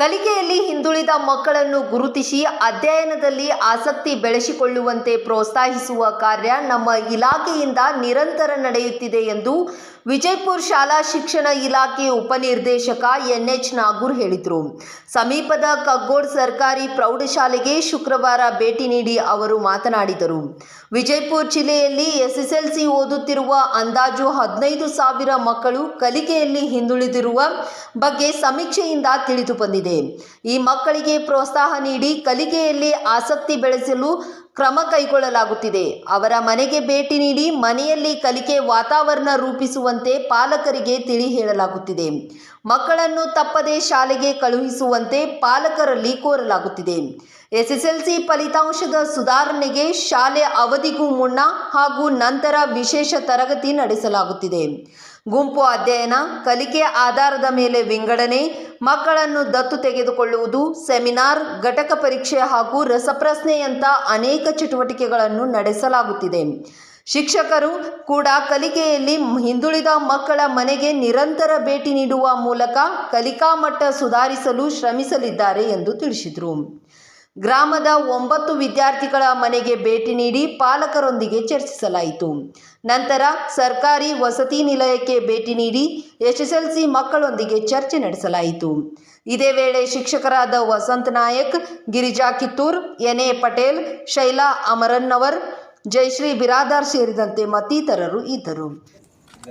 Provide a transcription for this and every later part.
ಕಲಿಕೆಯಲ್ಲಿ ಹಿಂದುಳಿದ ಮಕ್ಕಳನ್ನು ಗುರುತಿಸಿ ಅಧ್ಯಯನದಲ್ಲಿ ಆಸಕ್ತಿ ಬೆಳೆಸಿಕೊಳ್ಳುವಂತೆ ಪ್ರೋತ್ಸಾಹಿಸುವ ಕಾರ್ಯ ನಮ್ಮ ಇಲಾಖೆಯಿಂದ ನಿರಂತರ ನಡೆಯುತ್ತಿದೆ ಎಂದು ವಿಜಯಪುರ ಶಾಲಾ ಶಿಕ್ಷಣ ಇಲಾಖೆ ಉಪನಿರ್ದೇಶಕ ಎನ್ಎಚ್ ನಾಗೂರ್ ಹೇಳಿದರು. ಸಮೀಪದ ಕಗ್ಗೋಡ್ ಸರ್ಕಾರಿ ಪ್ರೌಢಶಾಲೆಗೆ ಶುಕ್ರವಾರ ಭೇಟಿ ನೀಡಿ ಅವರು ಮಾತನಾಡಿದರು. ವಿಜಯಪುರ ಜಿಲ್ಲೆಯಲ್ಲಿ ಎಸ್ಎಸ್ಎಲ್ಸಿ ಓದುತ್ತಿರುವ ಅಂದಾಜು ಹದಿನೈದು ಸಾವಿರ ಮಕ್ಕಳು ಕಲಿಕೆಯಲ್ಲಿ ಹಿಂದುಳಿದಿರುವ ಬಗ್ಗೆ ಸಮೀಕ್ಷೆಯಿಂದ ತಿಳಿದು ಬಂದಿದೆ ಈ ಮಕ್ಕಳಿಗೆ ಪ್ರೋತ್ಸಾಹ ನೀಡಿ ಕಲಿಕೆಯಲ್ಲಿ ಆಸಕ್ತಿ ಬೆಳೆಸಲು ಕ್ರಮ ಕೈಗೊಳ್ಳಲಾಗುತ್ತಿದೆ. ಅವರ ಮನೆಗೆ ಭೇಟಿ ನೀಡಿ ಮನೆಯಲ್ಲಿ ಕಲಿಕೆ ವಾತಾವರಣ ರೂಪಿಸುವಂತೆ ಪಾಲಕರಿಗೆ ತಿಳಿ ಹೇಳಲಾಗುತ್ತಿದೆ. ಮಕ್ಕಳನ್ನು ತಪ್ಪದೆ ಶಾಲೆಗೆ ಕಳುಹಿಸುವಂತೆ ಪಾಲಕರಲ್ಲಿ ಕೋರಲಾಗುತ್ತಿದೆ. ಎಸ್ಎಸ್ಎಲ್ಸಿ ಫಲಿತಾಂಶದ ಸುಧಾರಣೆಗೆ ಶಾಲೆ ಅವಧಿಗೂ ಮುನ್ನ ಹಾಗೂ ನಂತರ ವಿಶೇಷ ತರಗತಿ ನಡೆಸಲಾಗುತ್ತಿದೆ. ಗುಂಪು ಅಧ್ಯಯನ, ಕಲಿಕೆ ಆಧಾರದ ಮೇಲೆ ವಿಂಗಡಣೆ, ಮಕ್ಕಳನ್ನು ದತ್ತು ತೆಗೆದುಕೊಳ್ಳುವುದು, ಸೆಮಿನಾರ್, ಘಟಕ ಪರೀಕ್ಷೆ ಹಾಗೂ ರಸಪ್ರಶ್ನೆಯಂಥ ಅನೇಕ ಚಟುವಟಿಕೆಗಳನ್ನು ನಡೆಸಲಾಗುತ್ತಿದೆ. ಶಿಕ್ಷಕರು ಕೂಡ ಕಲಿಕೆಯಲ್ಲಿ ಹಿಂದುಳಿದ ಮಕ್ಕಳ ಮನೆಗೆ ನಿರಂತರ ಭೇಟಿ ನೀಡುವ ಮೂಲಕ ಕಲಿಕಾ ಮಟ್ಟ ಸುಧಾರಿಸಲು ಶ್ರಮಿಸಲಿದ್ದಾರೆ ಎಂದು ತಿಳಿಸಿದರು. ಗ್ರಾಮದ ಒಂಬತ್ತು ವಿದ್ಯಾರ್ಥಿಗಳ ಮನೆಗೆ ಭೇಟಿ ನೀಡಿ ಪಾಲಕರೊಂದಿಗೆ ಚರ್ಚಿಸಲಾಯಿತು. ನಂತರ ಸರ್ಕಾರಿ ವಸತಿ ನಿಲಯಕ್ಕೆ ಭೇಟಿ ನೀಡಿ ಎಸ್ಎಸ್ಎಲ್ಸಿ ಮಕ್ಕಳೊಂದಿಗೆ ಚರ್ಚೆ ನಡೆಸಲಾಯಿತು. ಇದೇ ವೇಳೆ ಶಿಕ್ಷಕರಾದ ವಸಂತ್ ನಾಯಕ್, ಗಿರಿಜಾ ಕಿತ್ತೂರ್, ಎನ್ ಎ ಪಟೇಲ್, ಶೈಲಾ ಅಮರನ್ನವರ್ ಜಯಶ್ರೀ ಬಿರಾದಾರ್ ಸೇರಿದಂತೆ ಮತ್ತಿತರರು ಇದ್ದರು.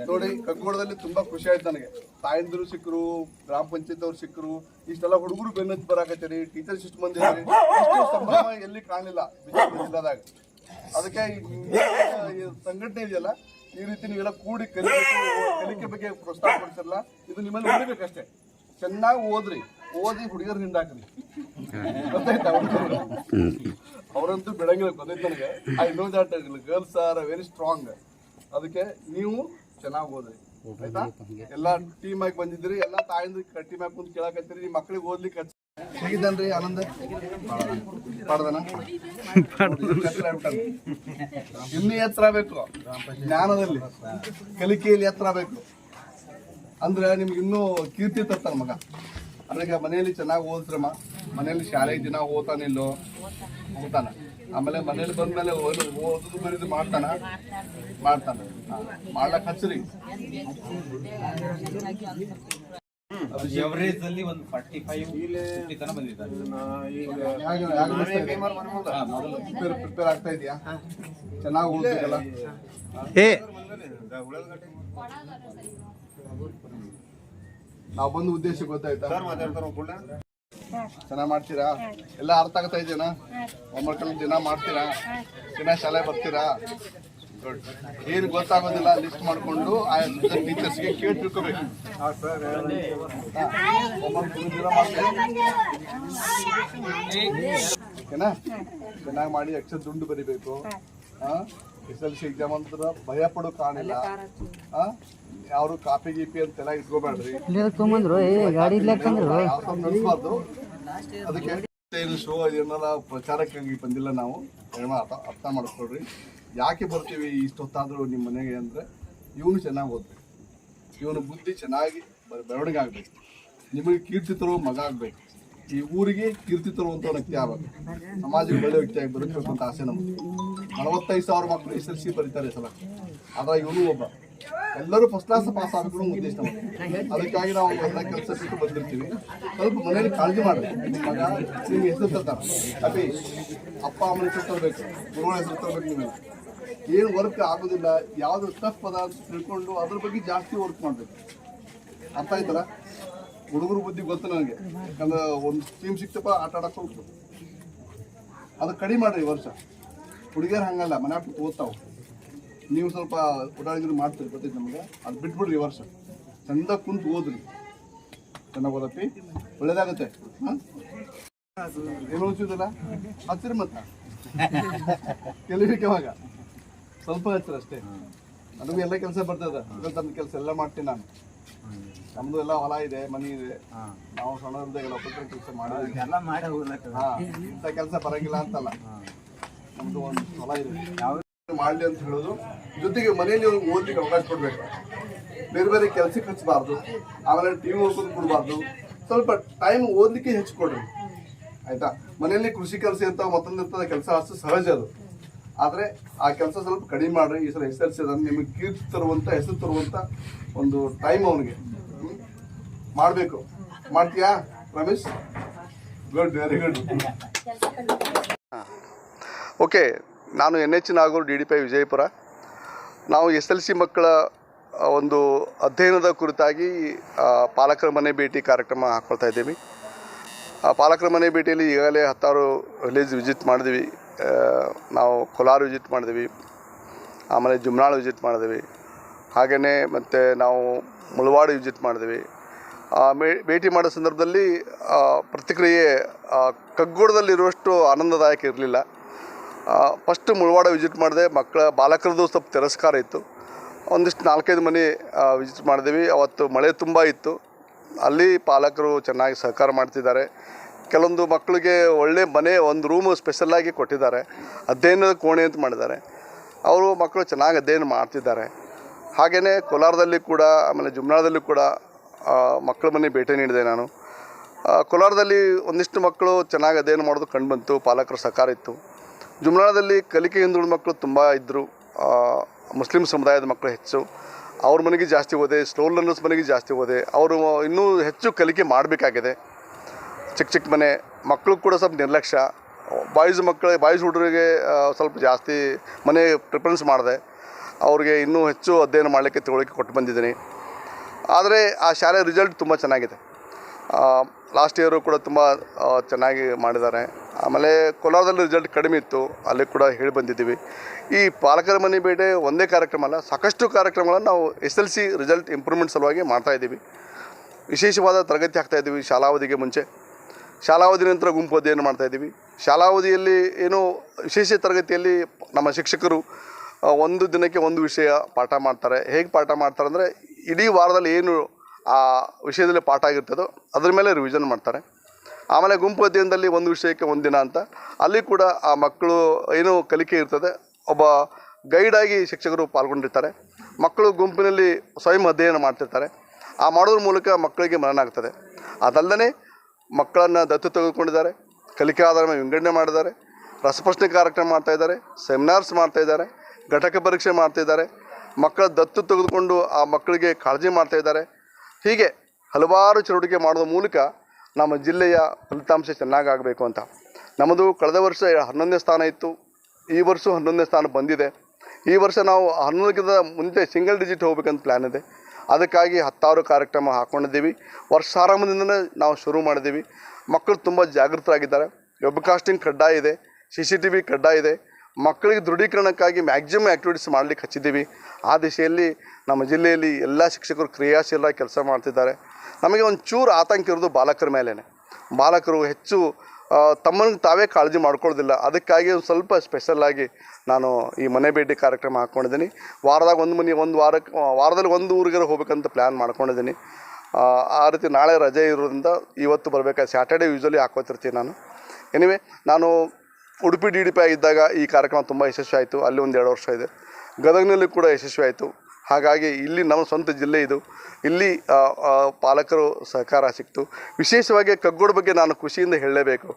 ನೋಡಿ ಕಗ್ಗೋಡದಲ್ಲಿ ತುಂಬಾ ಖುಷಿ ಆಯ್ತು ನನಗೆ. ತಾಯಂದಿರು ಸಿಕ್ಕರು, ಗ್ರಾಮ ಪಂಚಾಯತ್ ಅವ್ರು ಸಿಕ್ಕರು, ಇಷ್ಟೆಲ್ಲ ಹುಡುಗರು ಬೆನ್ನತ್ತಿ ಬರಾಕತ್ತೀರಿ ಟೀಚರ್ಸ್ ಇಷ್ಟು ಮಂದಿ ಸಂಭ್ರಮ ಎಲ್ಲಿ ಕಾಣಲಿಲ್ಲ ಬಿಜಾಪುರ ಜಿಲ್ಲಾದಾಗ. ಅದಕ್ಕೆ ಈ- ಸಂಘಟನೆ ಇದೆಯಲ್ಲ, ಈ ರೀತಿ ನೀವೆಲ್ಲ ಕೂಡಿ ಕಲಿಕೆ ಕಲಿಕೆ ಬಗ್ಗೆ ಪ್ರೋತ್ಸಾಹ ಪಡಿಸಿರಲ್ಲ ಇದು ನಿಮ್ಮಲ್ಲಿ ಹೊಡಿಬೇಕಷ್ಟೇ ಚೆನ್ನಾಗಿ ಓದ್ರಿ, ಓದಿ ಹುಡುಗರ? ಹಿಂದಾಕ್ರಿ ಅವರಂತೂ ಬೆಳಗಿಲ್ಲ ಗೊತ್ತೈತೆ ನನಗೆ. I know that girls are very strong ಅದಕ್ಕೆ ನೀವು ಚೆನ್ನಾಗಿ ಓದ್ರಿ ಆಯ್ತಾ? ಎಲ್ಲಾ ಟೀಮ್ ಆಗಿ ಬಂದಿದ್ರಿ ಎಲ್ಲಾ ತಾಯಿಂದ ಕಟ್ಟಿ ಆಗಿ ಕುಂತ ಕೇಳಕತ್ತೀರಿ ನಿಮ್ಮ ಮಕ್ಳಿಗೆ ಓದ್ಲಿಕ್ಕೆ ಹೇಗಿದ್ದಾನ್ರಿ ಆನಂದ? ಪಾಡ್ದನ? ಇನ್ನೂ ಎತ್ತರ ಬೇಕು. ಜ್ಞಾನದಲ್ಲಿ. ಕಲಿಕೆಯಲ್ಲಿ ಎತ್ತರ ಬೇಕು. ಅಂದ್ರೆ ನಿಮ್ಗೆ ಇನ್ನೂ ಕೀರ್ತಿ ತರ್ತಾನ ಮಗ. ಅದಕ್ಕೆ ಮನೆಯಲ್ಲಿ ಚೆನ್ನಾಗಿ ಓದಿಸ್ರಮ್ಮ ಮನೆಯಲ್ಲಿ ಶಾಲೆಗೆ ದಿನ ಓದ್ತಾನಿಲ್ಲೋ ಓದ್ತಾನ. ಆಮೇಲೆ ಮನೇಲಿ ಬಂದ್ಮೇಲೆ ಓದೋದು ಓದುದು ಬರೀದು ಮಾಡ್ತಾನ? ಮಾಡ್ತಾನ. ಮಾಡ್ಲಕ್ ಹಚ್ಚ್ರಿ. ಎವರೇಜ್ ಅಲ್ಲಿ ಒಂದು ಫಾರ್ಟಿ ಫೈವ್ ಫಿಫ್ಟಿ ತನಕ ಬಂದಿದ್ದಾರೆ ಪ್ರಿಪೇರ್ ಪ್ರಿಪೇರ್ ಆಗ್ತಾ ಇದೆಯಾ ಚೆನ್ನಾಗಿ ಉಳಿದಲ್ಲ ನಾವು ಬಂದ ಉದ್ದೇಶ ಗೊತ್ತಾಯ್ತಾ? ಚೆನ್ನಾಗಿ ಮಾಡ್ತೀರಾ? ಎಲ್ಲ ಅರ್ಥ ಆಗ್ತಾ ಇದೆಯಾ ಹೋಮ್ವರ್ಕ್ ಎಲ್ಲ ದಿನ ಮಾಡ್ತೀರಾ? ದಿನ ಶಾಲೆ ಬರ್ತೀರಾ? ಏನು ಗೊತ್ತಾಗೋದಿಲ್ಲ ಲಿಸ್ಟ್ ಮಾಡ್ಕೊಂಡು ಆ ಟೀಚರ್ಸ್ಗೆ ಕೇಳಿ ತಿಳ್ಕೋಬೇಕು. ಓಕೆನಾ ಚೆನ್ನಾಗಿ ಮಾಡಿ ಅಕ್ಷರ ದುಂಡು ಬರಿಬೇಕು. ಎಸ್ ಎಲ್ ಸಿ ಎಕ್ಸಾಮ್ ಅಂದ್ರೆ ಭಯ ಪಡೋ ಕಾಣಿಲ್ಲ ಯಾರು ಕಾಪಿ ಗೀಪಿ ಅಂತೆಲ್ಲ ಇಟ್ಕೋಬೇಡ್ರಿ ಗಾಡಿ ನಡೆಸಬಾರ್ದು. ಅದಕ್ಕೆ ಏನು ಶೋ ಇದನ್ನೆಲ್ಲ ಪ್ರಚಾರಕ್ಕಾಗಿ ಬಂದಿಲ್ಲ ನಾವು. ದಯಮಾಡಿ ಅರ್ಥ ಅರ್ಥ ಮಾಡ್ಕೊಳ್ರಿ. ಯಾಕೆ ಬರ್ತೀವಿ? ಇಷ್ಟೊತ್ತಾದರೂ ನಿಮ್ಮ ಮನೆಗೆ ಅಂದರೆ ಇವನು ಚೆನ್ನಾಗಿ ಓದ್ಬೇಕು. ಇವನು ಬುದ್ಧಿ ಚೆನ್ನಾಗಿ ಬೆಳವಣಿಗೆ ಆಗ್ಬೇಕು. ನಿಮಗೆ ಕೀರ್ತಿ ತರೋ ಮಗ ಆಗ್ಬೇಕು. ಈ ಊರಿಗೆ ಕೀರ್ತಿ ತರುವಂತ ವ್ಯಕ್ತಿ ಆಗ್ಬೇಕು ಸಮಾಜಕ್ಕೆ ಒಳ್ಳೆ ವ್ಯಕ್ತಿಯಾಗಿ ಅಂತ ಆಸೆ ನಮ್ಗೆ. ನಲವತ್ತೈದು ಸಾವಿರ ಮಕ್ಕಳು ಎಸ್ ಎಲ್ ಸಿ ಬರೀತಾರೆ ಸಲ. ಆದ್ರೆ ಇವನು ಒಬ್ಬ. ಎಲ್ಲರೂ ಫಸ್ಟ್ ಕ್ಲಾಸ್ ಪಾಸ್ ಆಗಬೇಕು ಉದ್ದೇಶ ನಮ್ಗೆ. ಅದಕ್ಕಾಗಿ ನಾವು ಎಲ್ಲ ಕೆಲಸ ಬಿಟ್ಟು ಬಂದಿರ್ತೀವಿ. ಸ್ವಲ್ಪ ಮನೆಯಲ್ಲಿ ಕಾಳಜಿ ಮಾಡಬೇಕು. ನಿಮ್ಮ ಮಗ ನಿಮ್ಗೆ ಹೆಸರು ತರ್ತಾರೆ ಅಪ್ಪಿ ಅಪ್ಪ ಅಮ್ಮನ ಹೆಸರು ತರಬೇಕು. ಗುರುಗಳ ಹೆಸರು ತರಬೇಕು ಏನು ವರ್ಕ್ ಆಗೋದಿಲ್ಲ. ಯಾವುದು ಟಫ್ ಅಂತ ತಿಳ್ಕೊಂಡು ಅದ್ರ ಬಗ್ಗೆ ಜಾಸ್ತಿ ವರ್ಕ್ ಮಾಡಬೇಕು. ಅರ್ಥ ಆಯ್ತಲ್ಲ? ಹುಡುಗರು ಬುದ್ಧಿ ಗೊತ್ತು ನನಗೆ. ಯಾಕಂದ್ರೆ ಒಂದು ಟೀಮ್ ಸಿಕ್ತಪ್ಪ, ಆಟ ಆಡಕ್ಕೆ ಹೋಗ್ತು ಅದು ಕಡಿಮೆ ಮಾಡ್ರಿ ವರ್ಷ. ಹುಡುಗಿಯರು ಹಂಗಲ್ಲ, ಮನೆ ಆಟ ಓದ್ತಾವೆ. ನೀವು ಸ್ವಲ್ಪ ಓಡಾಡಿದ್ರು ಮಾಡ್ತೀರಿ ಗೊತ್ತೈತೆ ನಮಗೆ. ಅದು ಬಿಟ್ಬಿಡ್ರಿ ಈ ವರ್ಷ. ಚಂದ ಕುಂತು ಓದ್ರಿ. ಚೆನ್ನಾಗಿ ಓದಪ್ಪಿ ಒಳ್ಳೇದಾಗುತ್ತೆ. ಹಾಂ? ಏನು ಅನ್ಸಿದಿಲ್ಲ ಹಚ್ಚಿರಿ ಮತ್ತ? ಯಾವಾಗ? ಸ್ವಲ್ಪ ಹಚ್ಚಿರ ಅಷ್ಟೇ. ನನಗೂ ಎಲ್ಲ ಕೆಲಸ ಬರ್ತದೆ. ತನ್ನ ಕೆಲಸ ಎಲ್ಲ ಮಾಡ್ತೀನಿ ನಾನು. ನಮ್ದು ಎಲ್ಲ ಹೊಲ ಇದೆ ಮನಿ ಇದೆ. ನಾವು ಸಣ್ಣದಾಗೆಲ್ಲ ಒಬ್ಬರ ಕೆಲಸ ಮಾಡಿದ್ವಿ ಎಲ್ಲ ಮಾಡಿ ಇಂಥ ಕೆಲಸ ಬರಂಗಿಲ್ಲ ಅಂತಲ್ಲ. ನಮ್ದು ಒಂದು ಹೊಲ ಇದೆ. ಯಾವ ಮಾಡ್ಲಿ ಅಂತ ಹೇಳೋದು ಜೊತೆಗೆ ಮನೆಯಲ್ಲಿ ಅವ್ರಿಗೆ ಓದ್ಲಿಕ್ಕೆ ಅವಕಾಶ ಕೊಡ್ಬೇಕು. ಬೇರೆ ಬೇರೆ ಕೆಲಸಕ್ಕೆ ಹಚ್ಚಬಾರ್ದು ಆಮೇಲೆ ಟಿವಿ ನೋಡ್ಕೊಂಡು ಕೊಡಬಾರ್ದು. ಸ್ವಲ್ಪ ಟೈಮ್ ಓದ್ಲಿಕ್ಕೆ ಹೆಚ್ಚು ಕೊಡ್ರಿ. ಆಯ್ತಾ? ಮನೆಯಲ್ಲಿ ಕೃಷಿ ಕೆಲಸ ಇರ್ತಾವ ಮತ್ತೊಂದು ಇರ್ತದೆ ಕೆಲಸ ಅಷ್ಟು ಸಹಜ ಅದು. ಆದರೆ ಆ ಕೆಲಸ ಸ್ವಲ್ಪ ಕಡಿಮೆ ಮಾಡ್ರಿ ಈ ಸಲ ಹೆಸರಿಸಿದ್ರೆ ನಿಮಗೆ ಕೀರ್ತಿ ತರುವಂಥ ಹೆಸರು ತರುವಂತ ಒಂದು ಟೈಮ್ ಅವನಿಗೆ. ಮಾಡಬೇಕು. ಮಾಡ್ತೀಯಾ, Ramesh? Good very good okay ನಾನು N H Nagur D D P Vijayapura. ನಾವು ಎಸ್ ಎಲ್ ಸಿ ಮಕ್ಕಳ ಒಂದು ಅಧ್ಯಯನದ ಕುರಿತಾಗಿ ಪಾಲಕರ ಮನೆ ಭೇಟಿ ಕಾರ್ಯಕ್ರಮ ಹಾಕ್ಕೊಳ್ತಾ ಇದ್ದೀವಿ. ಆ, ಪಾಲಕರ ಮನೆ ಭೇಟಿಯಲ್ಲಿ ಈಗಾಗಲೇ ಹತ್ತಾರು ವಿಲೇಜ್ ವಿಸಿಟ್ ಮಾಡಿದ್ವಿ. ನಾವು ಕೋಲಾರ ವಿಸಿಟ್ ಮಾಡಿದ್ವಿ. ಆಮೇಲೆ ಜುಮ್ನಾಳ್ ವಿಸಿಟ್ ಮಾಡಿದ್ವಿ. ಹಾಗೆಯೇ ಮತ್ತು ನಾವು ಮುಳವಾಡ ವಿಸಿಟ್ ಮಾಡಿದ್ವಿ. ಭೇಟಿ ಮಾಡೋ ಸಂದರ್ಭದಲ್ಲಿ ಪ್ರತಿಕ್ರಿಯೆ ಕಗ್ಗೋಡದಲ್ಲಿರುವಷ್ಟು ಆನಂದದಾಯಕ ಇರಲಿಲ್ಲ. ಫಸ್ಟ್ ಮುಳವಾಡ ವಿಸಿಟ್ ಮಾಡಿದೆ. ಮಕ್ಕಳ, ಬಾಲಕರದ್ದು ಸ್ವಲ್ಪ ತಿರಸ್ಕಾರ ಇತ್ತು. ಒಂದಿಷ್ಟು ನಾಲ್ಕೈದು ಮನೆ ವಿಸಿಟ್ ಮಾಡಿದ್ವಿ ಅವತ್ತು ಮಳೆ ತುಂಬ ಇತ್ತು. ಅಲ್ಲಿ ಪಾಲಕರು ಚೆನ್ನಾಗಿ ಸಹಕಾರ ಮಾಡ್ತಿದ್ದಾರೆ. ಕೆಲವೊಂದು ಮಕ್ಕಳಿಗೆ ಒಳ್ಳೆ ಮನೆ, ಒಂದು ರೂಮು ಸ್ಪೆಷಲ್ಲಾಗಿ ಕೊಟ್ಟಿದ್ದಾರೆ. ಅಧ್ಯಯನದ ಕೋಣೆ ಅಂತ ಮಾಡಿದ್ದಾರೆ. ಅವರು ಮಕ್ಕಳು ಚೆನ್ನಾಗಿ ಅಧ್ಯಯನ ಮಾಡ್ತಿದ್ದಾರೆ. ಹಾಗೆಯೇ ಕೋಲಾರದಲ್ಲಿ ಕೂಡ, ಆಮೇಲೆ ಜುಮ್ನಾಳದಲ್ಲಿ ಕೂಡ ಮಕ್ಕಳ ಮನೆ ಭೇಟಿ ನೀಡಿದೆ ನಾನು. ಕೋಲಾರದಲ್ಲಿ ಒಂದಿಷ್ಟು ಮಕ್ಕಳು ಚೆನ್ನಾಗಿ ಅದೇನು ಮಾಡೋದು ಕಂಡು ಬಂತು, ಪಾಲಕರ ಸಹಕಾರ ಇತ್ತು. ಜುಮ್ನಾಳದಲ್ಲಿ ಕಲಿಕೆ ಹಿಂದುಳಿದ ಮಕ್ಕಳು ತುಂಬ ಇದ್ದರು ಮುಸ್ಲಿಂ ಸಮುದಾಯದ ಮಕ್ಕಳು ಹೆಚ್ಚು. ಅವ್ರ ಮನೆಗೆ ಜಾಸ್ತಿ ಓದೆ ಸ್ಲೋ ಲರ್ನರ್ಸ್ ಮನೆಗೆ ಜಾಸ್ತಿ ಓದೆ ಅವರು ಇನ್ನೂ ಹೆಚ್ಚು ಕಲಿಕೆ ಮಾಡಬೇಕಾಗಿದೆ. ಚಿಕ್ಕ ಚಿಕ್ಕ ಮನೆ, ಮಕ್ಕಳು ಕೂಡ ಸ್ವಲ್ಪ ನಿರ್ಲಕ್ಷ್ಯ. ಬಾಯ್ಸ್ ಮಕ್ಕಳು, ಬಾಯ್ಸ್ ಹುಡುಗರಿಗೆ ಸ್ವಲ್ಪ ಜಾಸ್ತಿ ಮನೆ ಪ್ರಿಫರೆನ್ಸ್ ಮಾಡಿದೆ. ಅವ್ರಿಗೆ ಇನ್ನೂ ಹೆಚ್ಚು ಅಧ್ಯಯನ ಮಾಡಲಿಕ್ಕೆ ತಿಳುವಳಿಕೆ ಕೊಟ್ಟು ಬಂದಿದ್ದೀನಿ. ಆದರೆ ಆ ಶಾಲೆ ರಿಸಲ್ಟ್ ತುಂಬ ಚೆನ್ನಾಗಿದೆ. ಲಾಸ್ಟ್ ಇಯರು ಕೂಡ ತುಂಬ ಚೆನ್ನಾಗಿ ಮಾಡಿದ್ದಾರೆ. ಆಮೇಲೆ ಕೋಲಾರದಲ್ಲಿ ರಿಸಲ್ಟ್ ಕಡಿಮೆ ಇತ್ತು. ಅಲ್ಲಿ ಕೂಡ ಹೇಳಿ ಬಂದಿದ್ದೀವಿ. ಈ ಪಾಲಕರ ಮನೆ ಬೇಟೆ ಒಂದೇ ಕಾರ್ಯಕ್ರಮ ಅಲ್ಲ, ಸಾಕಷ್ಟು ಕಾರ್ಯಕ್ರಮಗಳನ್ನು ನಾವು S L C result improvement ಸಲುವಾಗಿ ಮಾಡ್ತಾಯಿದ್ದೀವಿ ವಿಶೇಷವಾದ ತರಗತಿ ಹಾಕ್ತಾಯಿದ್ದೀವಿ ಶಾಲಾವಧಿಗೆ ಮುಂಚೆ. ಶಾಲಾವಧಿ ನಂತರ ಗುಂಪು ಅಧ್ಯಯನ ಮಾಡ್ತಾಯಿದ್ದೀವಿ ಶಾಲಾವಧಿಯಲ್ಲಿ ಏನು ವಿಶೇಷ ತರಗತಿಯಲ್ಲಿ ನಮ್ಮ ಶಿಕ್ಷಕರು ಒಂದು ದಿನಕ್ಕೆ ಒಂದು ವಿಷಯ ಪಾಠ ಮಾಡ್ತಾರೆ. ಹೇಗೆ ಪಾಠ ಮಾಡ್ತಾರೆ ಅಂದರೆ ಇಡೀ ವಾರದಲ್ಲಿ ಏನು ಆ ವಿಷಯದಲ್ಲಿ ಪಾಠ ಆಗಿರ್ತದೋ ಅದ್ರ ಮೇಲೆ ರಿವಿಷನ್ ಮಾಡ್ತಾರೆ. ಆಮೇಲೆ ಗುಂಪು ಅಧ್ಯಯನದಲ್ಲಿ ಒಂದು ವಿಷಯಕ್ಕೆ ಒಂದು ದಿನ ಅಂತ. ಅಲ್ಲಿ ಕೂಡ ಆ ಮಕ್ಕಳು ಏನು ಕಲಿಕೆ ಇರ್ತದೆ. ಒಬ್ಬ ಗೈಡಾಗಿ ಶಿಕ್ಷಕರು ಪಾಲ್ಗೊಂಡಿರ್ತಾರೆ. ಮಕ್ಕಳು ಗುಂಪಿನಲ್ಲಿ ಸ್ವಯಂ ಅಧ್ಯಯನ ಮಾಡ್ತಿರ್ತಾರೆ. ಆ ಮಾಡೋದ್ರ ಮೂಲಕ ಮಕ್ಕಳಿಗೆ ಮರಣ ಆಗ್ತದೆ. ಅದಲ್ಲದೆ ಮಕ್ಕಳನ್ನು ದತ್ತು ತೆಗೆದುಕೊಂಡಿದ್ದಾರೆ. ಕಲಿಕೆ ಆಧಾರ ವಿಂಗಡಣೆ ಮಾಡಿದ್ದಾರೆ. ರಸಪ್ರಶ್ನೆ ಕಾರ್ಯಕ್ರಮ ಮಾಡ್ತಾಯಿದ್ದಾರೆ ಸೆಮಿನಾರ್ಸ್ ಮಾಡ್ತಾ ಇದ್ದಾರೆ. ಘಟಕ ಪರೀಕ್ಷೆ ಮಾಡ್ತಾಯಿದ್ದಾರೆ ಮಕ್ಕಳ ದತ್ತು ತೆಗೆದುಕೊಂಡು ಆ ಮಕ್ಕಳಿಗೆ ಕಾಳಜಿ ಮಾಡ್ತಾ ಇದ್ದಾರೆ. ಹೀಗೆ ಹಲವಾರು ಚಟುವಟಿಕೆ ಮಾಡೋದ್ರ ಮೂಲಕ ನಮ್ಮ ಜಿಲ್ಲೆಯ ಫಲಿತಾಂಶ ಚೆನ್ನಾಗಾಗಬೇಕು ಅಂತ. ನಮ್ಮದು ಕಳೆದ ವರ್ಷ ಹನ್ನೊಂದನೇ ಸ್ಥಾನ ಇತ್ತು. ಈ ವರ್ಷ ಹನ್ನೊಂದನೇ ಸ್ಥಾನ ಬಂದಿದೆ. ಈ ವರ್ಷ ನಾವು ಹನ್ನೊಂದಕ್ಕಿಂತ ಮುಂದೆ ಸಿಂಗಲ್ ಡಿಜಿಟ್ ಹೋಗ್ಬೇಕಂತ ಪ್ಲ್ಯಾನ್ ಇದೆ. ಅದಕ್ಕಾಗಿ ಹತ್ತಾರು ಕಾರ್ಯಕ್ರಮ ಹಾಕ್ಕೊಂಡಿದ್ದೀವಿ ವರ್ಷಾರಂಭದಿಂದಲೇ ನಾವು ಶುರು ಮಾಡಿದ್ದೀವಿ. ಮಕ್ಕಳು ತುಂಬ ಜಾಗೃತರಾಗಿದ್ದಾರೆ. ವೆಬ್ಕಾಸ್ಟಿಂಗ್ ಕಡ್ಡಾಯ ಇದೆ. ಸಿ ಸಿ ಟಿ ವಿ ಕಡ್ಡಾಯ ಇದೆ. ಮಕ್ಕಳಿಗೆ ದೃಢೀಕರಣಕ್ಕಾಗಿ ಮ್ಯಾಕ್ಸಿಮಮ್ ಆ್ಯಕ್ಟಿವಿಟೀಸ್ ಮಾಡಲಿಕ್ಕೆ ಹಚ್ಚಿದ್ದೀವಿ. ಆ ದಿಶೆಯಲ್ಲಿ ನಮ್ಮ ಜಿಲ್ಲೆಯಲ್ಲಿ ಎಲ್ಲ ಶಿಕ್ಷಕರು ಕ್ರಿಯಾಶೀಲವಾಗಿ ಕೆಲಸ ಮಾಡ್ತಿದ್ದಾರೆ. ನಮಗೆ ಒಂದು ಚೂರು ಆತಂಕ ಇರೋದು ಬಾಲಕರ ಮೇಲೇ ಬಾಲಕರು ಹೆಚ್ಚು ತಮ್ಮನ್ನು ತಾವೇ ಕಾಳಜಿ ಮಾಡ್ಕೊಳ್ಳೋದಿಲ್ಲ. ಅದಕ್ಕಾಗಿ ಒಂದು ಸ್ವಲ್ಪ ಸ್ಪೆಷಲ್ಲಾಗಿ ನಾನು ಈ ಮನೆ ಭೇಟಿ ಕಾರ್ಯಕ್ರಮ ಹಾಕ್ಕೊಂಡಿದ್ದೀನಿ ವಾರದಾಗ ಒಂದು ಮನೆ ಒಂದು ವಾರಕ್ಕೆ ವಾರದಲ್ಲಿ ಒಂದು ಊರಿಗೆ ಹೋಗ್ಬೇಕಂತ ಪ್ಲ್ಯಾನ್ ಮಾಡ್ಕೊಂಡಿದ್ದೀನಿ. ಆ, ಆ ರೀತಿ ನಾಳೆ ರಜೆ ಇರೋದ್ರಿಂದ ಇವತ್ತು ಬರಬೇಕಾದ್ರೆ ಸ್ಯಾಟರ್ಡೇ ಯೂಶ್ವಲಿ ಹಾಕೋತಿರ್ತೀನಿ ನಾನು. ಎನಿವೆ ನಾನು ಉಡುಪಿ ಡಿ ಡಿ ಪಿ ಆಗಿದ್ದಾಗ ಈ ಕಾರ್ಯಕ್ರಮ ತುಂಬ ಯಶಸ್ವಿ ಆಯಿತು. ಅಲ್ಲಿ ಒಂದು ಎರಡು ವರ್ಷ ಇದೆ. ಗದಗಿನಲ್ಲಿ ಕೂಡ ಯಶಸ್ವಿ ಆಯಿತು. ಹಾಗಾಗಿ ಇಲ್ಲಿ ನಮ್ಮ ಸ್ವಂತ ಜಿಲ್ಲೆ ಇದು. ಇಲ್ಲಿ ಪಾಲಕರು ಸಹಕಾರ ಸಿಕ್ತು. ವಿಶೇಷವಾಗಿ ಕಗ್ಗೋಡ ಬಗ್ಗೆ ನಾನು ಖುಷಿಯಿಂದ ಹೇಳಲೇಬೇಕು.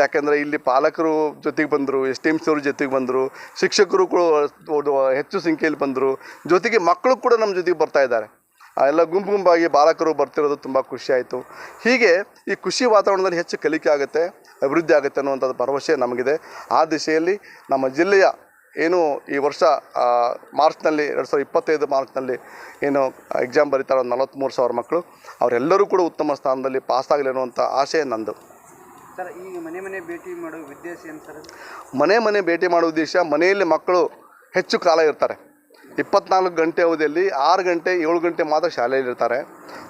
ಯಾಕೆಂದರೆ ಇಲ್ಲಿ ಪಾಲಕರು ಜೊತೆಗೆ ಬಂದರು, ಎಸ್ ಟಿ ಎಂ ಸಿಯವರು ಜೊತೆಗೆ ಬಂದರು, ಶಿಕ್ಷಕರು ಕೂಡ ಹೆಚ್ಚು ಸಂಖ್ಯೆಯಲ್ಲಿ ಬಂದರು. ಜೊತೆಗೆ ಮಕ್ಕಳು ಕೂಡ ನಮ್ಮ ಜೊತೆಗೆ ಬರ್ತಾ ಇದ್ದಾರೆ. ಎಲ್ಲ ಗುಂಪು ಗುಂಪಾಗಿ ಬಾಲಕರು ಬರ್ತಿರೋದು ತುಂಬ ಖುಷಿ ಆಯಿತು. ಹೀಗೆ ಈ ಖುಷಿ ವಾತಾವರಣದಲ್ಲಿ ಹೆಚ್ಚು ಕಲಿಕೆ ಆಗುತ್ತೆ ಅಭಿವೃದ್ಧಿ ಆಗುತ್ತೆ ಅನ್ನುವಂಥದ್ದು ಭರವಸೆ ನಮಗಿದೆ. ಆ ದಿಶೆಯಲ್ಲಿ ನಮ್ಮ ಜಿಲ್ಲೆಯ ಏನು ಈ ವರ್ಷ ಮಾರ್ಚ್ನಲ್ಲಿ ಎರಡು ಸಾವಿರದ ಇಪ್ಪತ್ತೈದು ಮಾರ್ಚ್ನಲ್ಲಿ ಏನು ಎಕ್ಸಾಮ್ ಬರೀತಾರೋ ನಲವತ್ತ್ಮೂರು ಸಾವಿರ ಮಕ್ಕಳು ಅವರೆಲ್ಲರೂ ಕೂಡ ಉತ್ತಮ ಸ್ಥಾನದಲ್ಲಿ ಪಾಸ್ ಆಗಲಿ ಅನ್ನುವಂಥ ಆಶಯ ನಂದು. ಸರ್ ಈಗ ಮನೆ ಮನೆ ಭೇಟಿ ಮಾಡೋ ಉದ್ದೇಶ ಏನು ಸರ್? ಮನೆ ಮನೆ ಭೇಟಿ ಮಾಡೋ ಉದ್ದೇಶ ಮನೆಯಲ್ಲಿ ಮಕ್ಕಳು ಹೆಚ್ಚು ಕಾಲ ಇರ್ತಾರೆ. ಇಪ್ಪತ್ನಾಲ್ಕು ಗಂಟೆ ಅವಧಿಯಲ್ಲಿ ಆರು ಗಂಟೆ, ಏಳು ಗಂಟೆ ಮಾತ್ರ ಶಾಲೆಯಲ್ಲಿರ್ತಾರೆ.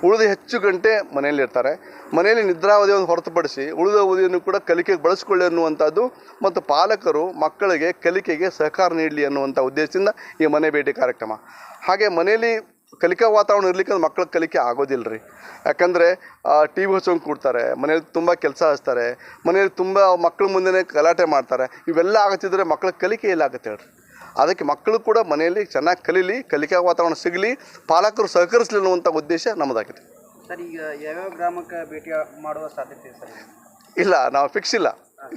ಉಳಿದ ಹೆಚ್ಚು ಗಂಟೆ ಮನೆಯಲ್ಲಿ ಇರ್ತಾರೆ ಮನೆಯಲ್ಲಿ ನಿದ್ರಾವಧಿಯನ್ನು ಹೊರತುಪಡಿಸಿ ಉಳಿದ ಅವಧಿಯನ್ನು ಕೂಡ ಕಲಿಕೆಗೆ ಬಳಸಿಕೊಳ್ಳಿ ಅನ್ನುವಂಥದ್ದು ಮತ್ತು ಪಾಲಕರು ಮಕ್ಕಳಿಗೆ ಕಲಿಕೆಗೆ ಸಹಕಾರ ನೀಡಲಿ ಅನ್ನುವಂಥ ಉದ್ದೇಶದಿಂದ ಈ ಮನೆ ಭೇಟಿ ಕಾರ್ಯಕ್ರಮ. ಹಾಗೆ ಮನೆಯಲ್ಲಿ ಕಲಿಕಾ ವಾತಾವರಣ ಇರಲಿಕ್ಕೆ ಅಂದ್ರೆ ಮಕ್ಕಳ ಕಲಿಕೆ ಆಗೋದಿಲ್ಲ ರೀ ಯಾಕಂದರೆ ಟಿ ವಿ ಹಚ್ಚೋಂಗೆ ಕೂಡ್ತಾರೆ ಮನೇಲಿ ತುಂಬ ಕೆಲಸ ಹಚ್ತಾರೆ ಮನೇಲಿ ತುಂಬ ಮಕ್ಕಳ ಮುಂದೆನೇ ಗಲಾಟೆ ಮಾಡ್ತಾರೆ. ಇವೆಲ್ಲ ಆಗತ್ತಿದ್ರೆ ಮಕ್ಕಳ ಕಲಿಕೆ ಎಲ್ಲ ಆಗುತ್ತೆ ಹೇಳ್ರಿ? ಅದಕ್ಕೆ ಮಕ್ಕಳು ಕೂಡ ಮನೆಯಲ್ಲಿ ಚೆನ್ನಾಗಿ ಕಲೀಲಿ ಕಲಿಕಾ ವಾತಾವರಣ ಸಿಗಲಿ ಪಾಲಕರು ಸಹಕರಿಸಲಿ ಅನ್ನುವಂಥ ಉದ್ದೇಶ ನಮ್ಮದಾಗಿದೆ. ಸರ್ ಈಗ ಯಾವ್ಯಾವ ಗ್ರಾಮಕ್ಕೆ ಭೇಟಿ ಮಾಡುವ ಸಾಧ್ಯತೆ ಸರ್? ಇಲ್ಲ ನಾವು ಫಿಕ್ಸ್ ಇಲ್ಲ.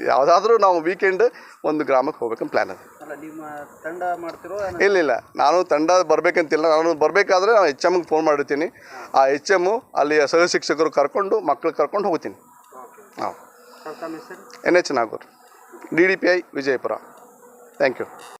ಯಾವುದಾದ್ರೂ ನಾವು ವೀಕೆಂಡ್ ಒಂದು ಗ್ರಾಮಕ್ಕೆ ಹೋಗ್ಬೇಕಂತ ಪ್ಲ್ಯಾನ್ ಇದೆ. ಅಲ್ಲ ನಿಮ್ಮ ತಂಡ ಮಾಡ್ತಿರೋ ಇಲ್ಲ ಇಲ್ಲ. ನಾನು ತಂಡ ಬರಬೇಕಂತಿಲ್ಲ. ನಾನು ಬರಬೇಕಾದ್ರೆ ನಾನು ಎಚ್ ಎಮ್ಗೆ ಫೋನ್ ಮಾಡಿರ್ತೀನಿ. ಆ ಎಚ್ ಎಮ್ಮು ಅಲ್ಲಿ ಸಹ ಶಿಕ್ಷಕರು ಕರ್ಕೊಂಡು ಮಕ್ಕಳು ಕರ್ಕೊಂಡು ಹೋಗ್ತೀನಿ. ಹಾಂ N H Nagur. D D P I Vijayapura. Thank you